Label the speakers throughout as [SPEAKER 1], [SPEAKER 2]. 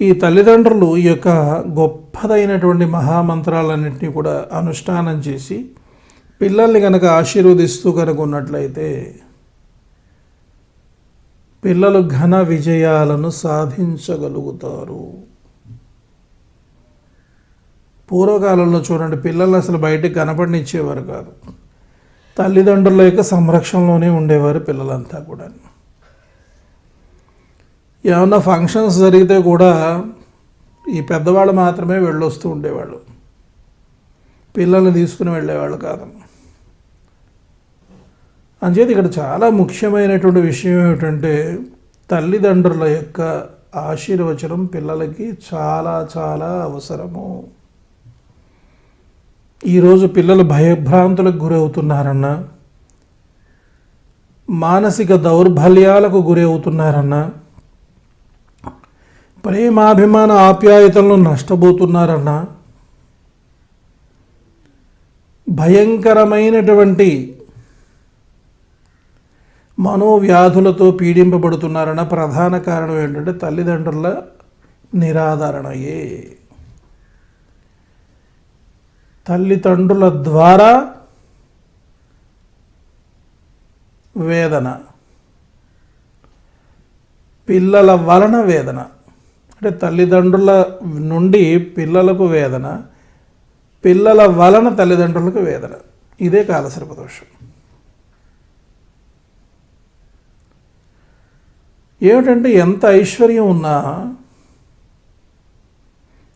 [SPEAKER 1] ఈ తల్లిదండ్రులు ఈ యొక్క గొప్పదైనటువంటి మహామంత్రాలన్నింటినీ కూడా అనుష్ఠానం చేసి పిల్లల్ని కనుక ఆశీర్వదిస్తూ కనుక ఉన్నట్లయితే పిల్లలు ఘన విజయాలను సాధించగలుగుతారు. పూర్వకాలంలో చూడండి పిల్లలు అసలు బయటకు కనపడనిచ్చేవారు కాదు. తల్లిదండ్రుల యొక్క సంరక్షణలోనే ఉండేవారు పిల్లలంతా కూడా ఏమన్నా ఫంక్షన్స్ జరిగితే కూడా ఈ పెద్దవాళ్ళు మాత్రమే వెళ్ళొస్తూ ఉండేవాళ్ళు. పిల్లల్ని తీసుకుని వెళ్ళేవాళ్ళు కాదు. అంచేది ఇక్కడ చాలా ముఖ్యమైనటువంటి విషయం ఏమిటంటే తల్లిదండ్రుల యొక్క ఆశీర్వచనం పిల్లలకి చాలా చాలా అవసరము. ఈరోజు పిల్లలు భయభ్రాంతులకు గురవుతున్నారన్న మానసిక దౌర్బల్యాలకు గురవుతున్నారన్న ప్రేమాభిమాన ఆప్యాయతలను నష్టపోతున్నారన్న భయంకరమైనటువంటి మనోవ్యాధులతో పీడింపబడుతున్నారన్న ప్రధాన కారణం ఏంటంటే తల్లిదండ్రుల నిరాదరణయే తల్లిదండ్రుల ద్వారా వేదన. పిల్లల వలన వేదన. అంటే తల్లిదండ్రుల నుండి పిల్లలకు వేదన పిల్లల వలన తల్లిదండ్రులకు వేదన. ఇదే కాలసర్పదోషం ఏమిటంటే ఎంత ఐశ్వర్యం ఉన్నా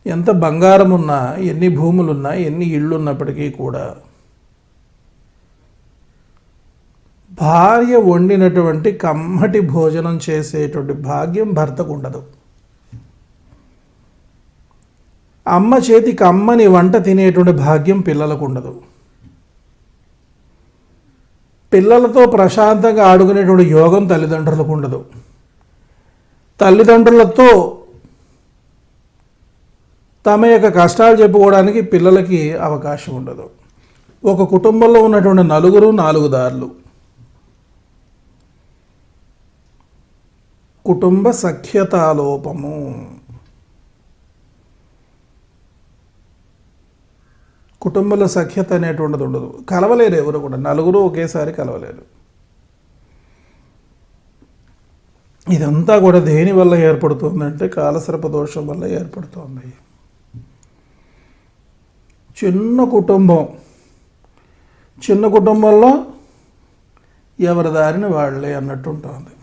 [SPEAKER 1] ఎంత బంగారం ఉన్నా ఎన్ని భూములున్నా ఎన్ని ఇళ్ళు ఉన్నప్పటికీ కూడా భార్య వండినటువంటి కమ్మటి భోజనం చేసేటువంటి భాగ్యం భర్తకు ఉండదు. అమ్మ చేతికి అమ్మని వంట తినేటువంటి భాగ్యం పిల్లలకు ఉండదు. పిల్లలతో ప్రశాంతంగా ఆడుకునేటువంటి యోగం తల్లిదండ్రులకు ఉండదు. తల్లిదండ్రులతో తమ యొక్క కష్టాలు చెప్పుకోవడానికి పిల్లలకి అవకాశం ఉండదు. ఒక కుటుంబంలో ఉన్నటువంటి నలుగురు నాలుగు దారులు. కుటుంబ సఖ్యతాలోపము కుటుంబంలో సఖ్యత అనేటువంటిది ఉండదు. కలవలేరు ఎవరు కూడా. నలుగురు ఒకేసారి కలవలేరు. ఇదంతా కూడా దేని వల్ల ఏర్పడుతుందంటే కాలసర్ప దోషం వల్ల ఏర్పడుతుంది. చిన్న కుటుంబం. చిన్న కుటుంబంలో ఎవరి దారిని వాళ్ళే అన్నట్టు ఉంటుంది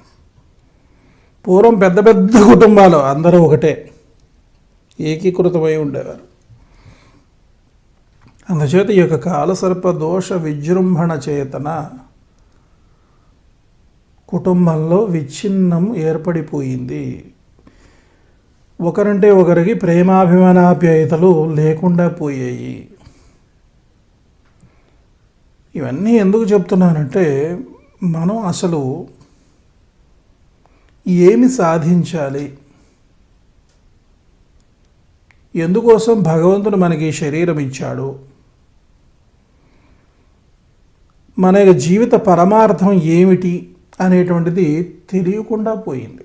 [SPEAKER 1] పూర్వం పెద్ద పెద్ద కుటుంబాలు అందరూ ఒకటే. ఏకీకృతమై ఉండేవారు. అందుచేత ఈ యొక్క కాలసర్ప దోష విజృంభణ చేతన కుటుంబంలో విచ్ఛిన్నం ఏర్పడిపోయింది. ఒకరంటే ఒకరికి ప్రేమాభిమానాప్యాయతలు లేకుండా పోయాయి. ఇవన్నీ ఎందుకు చెప్తున్నానంటే మనం అసలు ఏమి సాధించాలి? ఎందుకోసం భగవంతుడు మనకి శరీరం ఇచ్చాడు? మన యొక్క జీవిత పరమార్థం ఏమిటి అనేటువంటిది తెలియకుండా పోయింది.